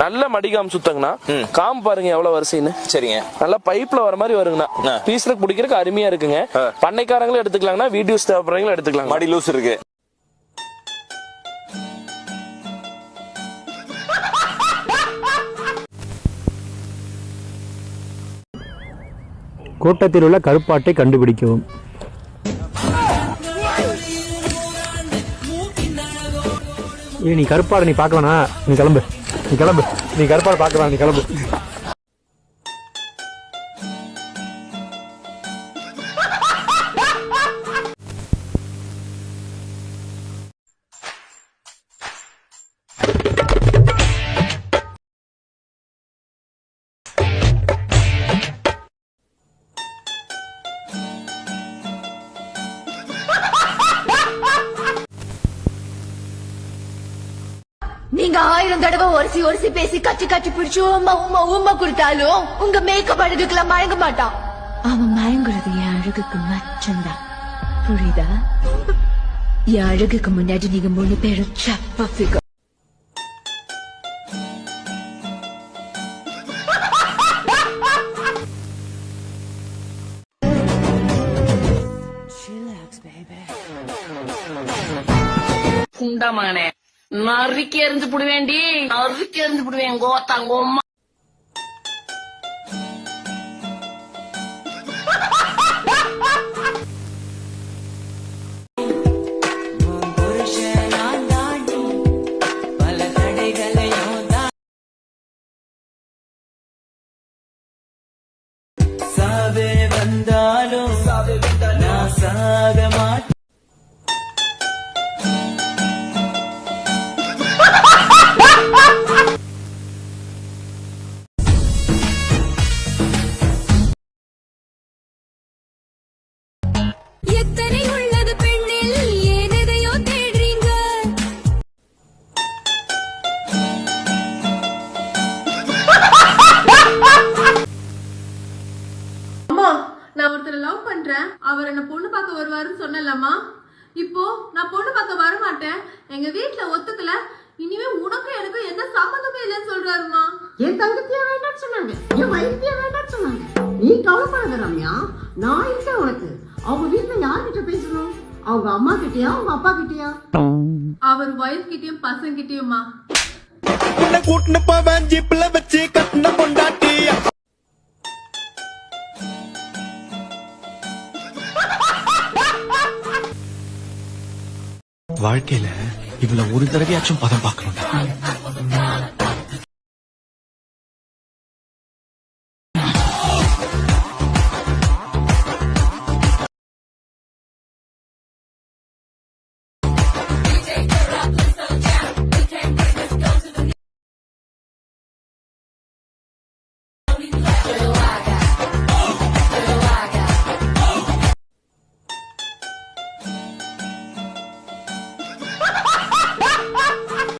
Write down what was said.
நல்ல மடிகாம் சுத்தங்கண்ணா. காம்பு பாருங்க எவ்வளவு வரிசைன்னு. சரிங்க. நல்லா பைப்ல வர மாதிரி வருங்கண்ணா. பீஸ்ல பிடிக்கிறதுக்கு அருமையா இருக்குங்க. பண்ணைக்காரங்களும் எடுத்துக்கலாங்கண்ணா. வீடியோஸ் தேவைப்படுறவங்களும் எடுத்துக்கலாம் மடி லூஸ் இருக்கு. கூட்டத்தில் உள்ள கருப்பாட்டை கண்டுபிடிக்கவும். ஏய் நீ கருப்பாடை நீ பார்க்கலானா நீ கிளம்பு. நீ கிளம்பு. நீ கருப்பாடை பார்க்கலாம் நீ கிளம்பு. நீங்க ஆயிரம் தடவை ஒரசி ஒரசி பேசி கச்சி கச்சி பிடிச்சு உமா உமா உமா கொடுத்தாலும் உங்க மேக்கப் அழகுக்கெல்லாம் மயங்க மாட்டான். அவன் மயங்குறது என் அழகுக்கு மச்சம்தான் புரியுதா? என் அழகுக்கு முன்னாடி நீங்க மூணு பேரும் சப்ப figure. குண்டமகனே நறுக்கி எறிஞ்சு புடுவேண்டி நறுக்கி எறிஞ்சு புடுவேன் கோத்தாங்க நான் ஒருத்தரை லவ் பண்றேன். அவர் என்ன பொண்ணு பார்க்க வருவாருன்னு சொன்னலம்மா இப்போ நான் பொண்ணு பார்க்க வர மாட்டேன் எங்க வீட்ல ஒத்துக்கல. இனிமே உனக்கும் எனக்கும் எந்த சம்மந்தமே இல்லைன்னு சொல்றாருமா என் தங்கத்தையே வேண்டாம்னு சொன்னாங்க. என் வைத்திய வேண்டாம்னு சொன்னாங்க. நீ கவலைப்படாத ரம்யா. நான் இருக்கேன் உனக்கு. அவங்க வீட்டுல யார்கிட்ட பேசணும்? அவங்க அம்மா கிட்டயா? அவங்க அப்பா கிட்டயா? அவர் ஒய்ஃப் கிட்டயும் பசங்க கிட்டயுமா கூட்டின்னு போவேன். ஜீப்ல வச்சு கட்டின பொண்டாட்டி வாழ்க்கையில இவ்வளவு ஒரு தடவையாச்சும் பதம் பார்க்கணும்டா.